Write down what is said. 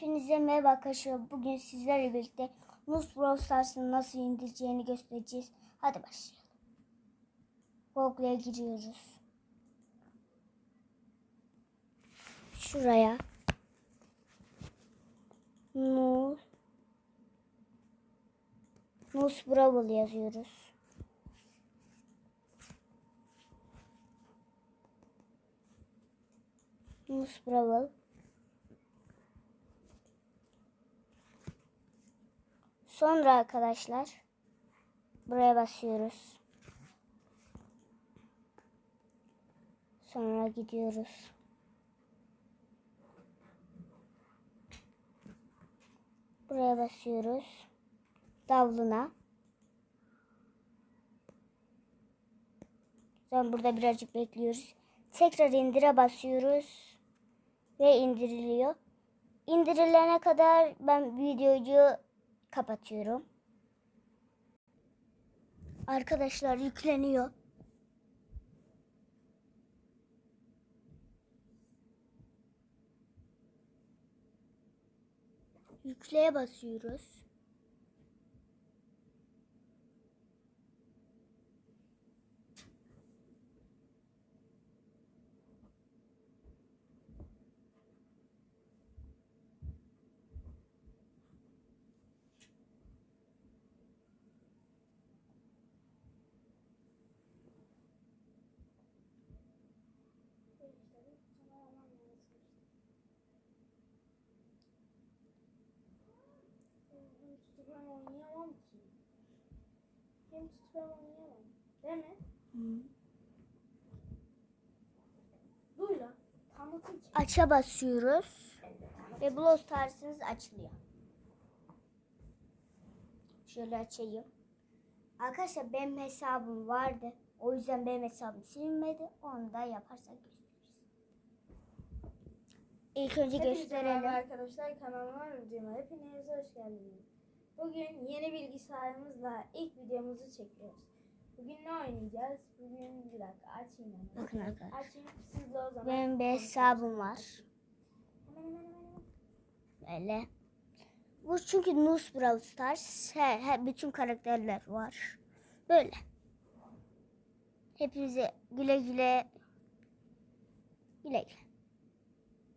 Hepinize merhaba arkadaşlar. Bugün sizlerle birlikte Nus Brawl Stars'ın nasıl indireceğini göstereceğiz. Hadi başlayalım. Google'a giriyoruz. Şuraya. Nus Nus Brawl yazıyoruz. Nus Brawl. Sonra arkadaşlar buraya basıyoruz. Sonra gidiyoruz. Buraya basıyoruz. Davluna. Sonra burada birazcık bekliyoruz. Tekrar indire basıyoruz. Ve indiriliyor. İndirilene kadar ben videoyu kapatıyorum. Arkadaşlar yükleniyor. Yükleye basıyoruz. Hem tutup hem oynayamam ki. Hem tutup oynayamam. Değil mi? Duy lan. Tanıtım ki. Aça basıyoruz. Ve Brawl Stars'ınız açılıyor. Şöyle açayım. Arkadaşlar benim hesabım vardı. O yüzden benim hesabım silinmedi. Onu da yaparsak gösteririz. İlk önce Hepinize merhaba gösterelim. arkadaşlar kanalıma videoma hepiniz hoş geldiniz. Bugün yeni bilgisayarımızla ilk videomuzu çekiyoruz. Bugün ne oynayacağız? Bugün bir dakika açayım hemen. Bakın arkadaşlar. Açayım sizle o zaman. Benim bir hesabım var. Hemen hemen hemen hemen. Böyle. Bu çünkü Nus Brawl Stars. He, he, bütün karakterler var. Böyle. Hepinize güle güle. Güle güle.